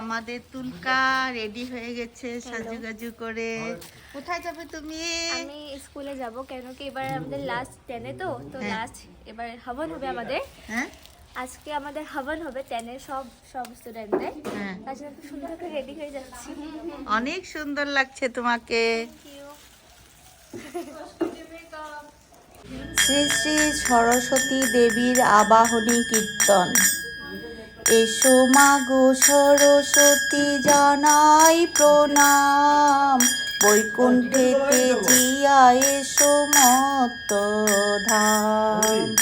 আমাদের তুলকা রেডি হয়ে গেছে সাজুগাজু করে। কোথায় যাবে তুমি? আমি স্কুলে যাব কেন কি এবার আমাদের লাস্ট টেনে তো তো হ্যাঁ। লাস্ট এবার হবন হবে আমাদের। হ্যাঁ। আজকে আমাদের হবন হবে টেনের সব সব স্টুডেন্টদের হ্যাঁ। তার জন্য সুন্দর করে রেডি হয়ে যাচ্ছি। অনেক সুন্দর লাগছে তোমাকে। শ্রী শ্রী সরস্বতী দেবীর আবাহনী কীর্তন। এসো মাগো সরস্বতী জানাই প্রণাম। বৈকুণ্ঠেতে জিয়া এসো মত ধাম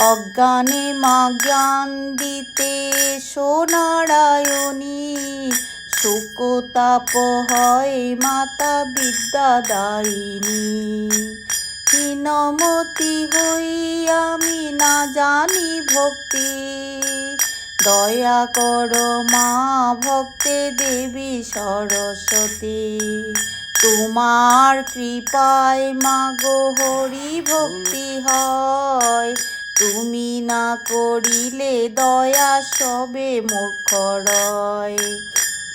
অজ্ঞানে মা জ্ঞান দিতে এসো নারায়ণী। শোকতাপ হয় মাতা বিদ্যাদায়িনী। হীনমতি হই আমি না জানি ভক্তি। দয়া কর মা ভক্তে দেবী সরস্বতী। তোমার কৃপায় মাগো হরি ভক্তি হয়। তুমি না করিলে দয়া সবে মূর্খ রয়।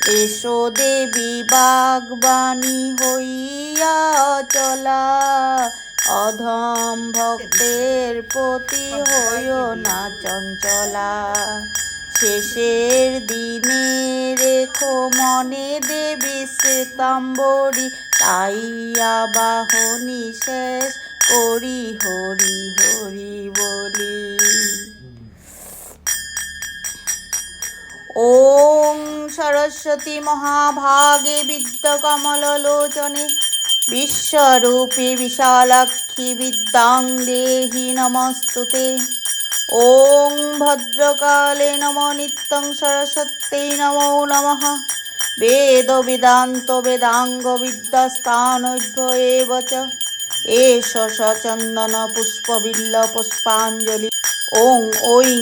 এসো দেবী বাগবাণী হইয়া চলা। অধম ভক্তের প্রতি হইও না চঞ্চলা। শেষের দিনে রেখো মনে দেবী শ্বেতাম্বরী, তাই আবাহনী শেষ করি, হরি হরি বলি। ওং সরস্বতী মহাভাগে বিদ্যকমললোচনে বিশ্বরূপী বিশালাক্ষী বিদ্যাং দেহি নমস্তুতে। ওং ভদ্রকালে নম নিত্যং সরস্বত্যৈ নমো নমঃ। বেদ বেদান্ত বেদাঙ্গ বিদ্যাস্থানভ্য এব চ। এষ সচন্দন পুষ্পবিল্ল পুষ্পাঞ্জলি। ওং ঐং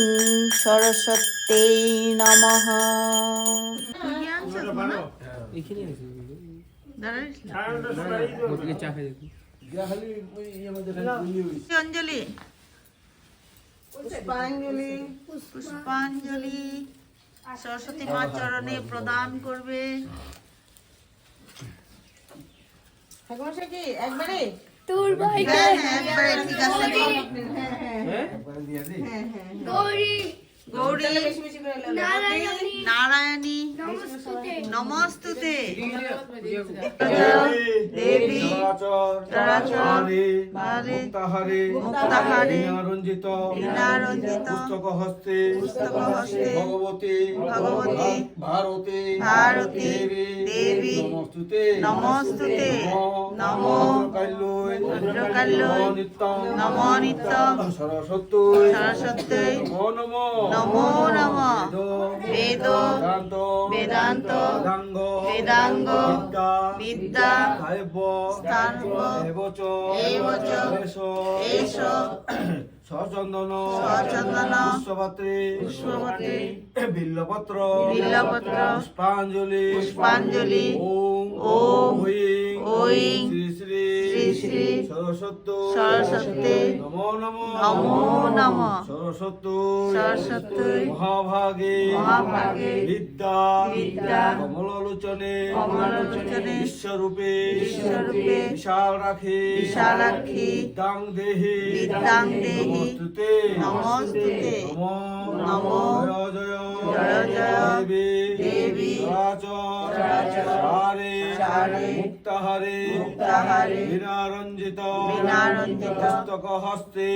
সরস্বত্যৈ নমঃ। অঞ্জলি পুষ্পাঞ্জলি পুষ্পাঞ্জলি। সরস্বতী মা চরণে প্রদান করবে। তোর ভাই হ্যাঁ হ্যাঁ একবারে ঠিক আছে। গৌরী গৌরী। নারায়ণী। নমস্তুতে। নমস্তুতে। দেবী। মুক্তাহারে। মুক্তাহারে। রঞ্জিত পুস্তক হস্তে পুস্তক হস্তে ভগবতী। ভগবতী। ভারতে। ভারতী। দেবী। দেবী। নমস্তুতে। নমস্তুতে। নমো। কাল্যৈ নিত্যং নমো নিত্যং সরস্বত্যৈ সরস্বত্যৈ নমো নমো নমো বেদ বেদ বেদান্ত বেদাঙ্গ বিদ্যা এষ এষ সচন্দন সচন্দন পুষ্পপাত্রে পুষ্পপাত্রে বিল্লপত্র বিল্লপত্র পুষ্পাঞ্জলি পুষ্পাঞ্জলি ওম ওম ঐং ঐং শ্রী শ্রী শ্রী শ্রী নমো নমো নমো নমঃ সরস্বত্য সরস্বত্যৈ মহাভাগে মহাভাগে বিদ্যা বিদ্যা কমলোচনে কমলোচনে বিশ্বরূপে বিশ্বরূপে বিশাল রাখে বিশালাক্ষী বিদ্যাং দেহি বিদ্যাং দেহি নমস্তুতে নমস্তুতে নমো নমো জয় জয় জয় দেবী দেবী চরাচর চরাচর সারে সারে মুক্তাহারে মুক্তাহারে বীণারঞ্জিত বীণারঞ্জিত পুস্তক হস্তে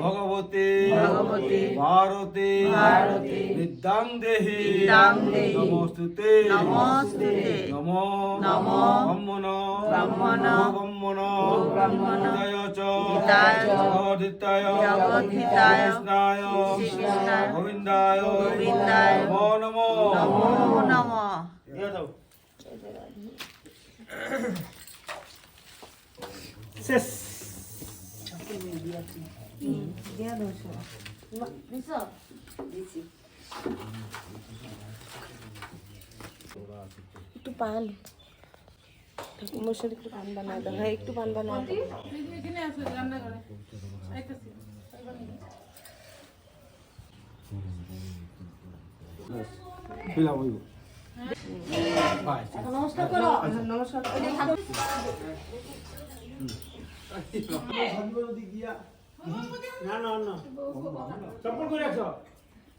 ভগবতে ভারতে বিদ্যাং দেহি নমস্তুতে নমো নমো ব্রহ্মণ ব্রহ্মণ ব্রহ্মণ ব্রহ্মণ চ জগদ্ধিতায় কৃষ্ণায় গোবিন্দায় গোবিন্দায় নমো নমো নমো নমঃ শেষ একটু পান। মশার একটু পান বানায় দাও। হ্যাঁ একটু পান বানায় দাও। খিলাম হইব না না না। চপ্পল করে রাখছো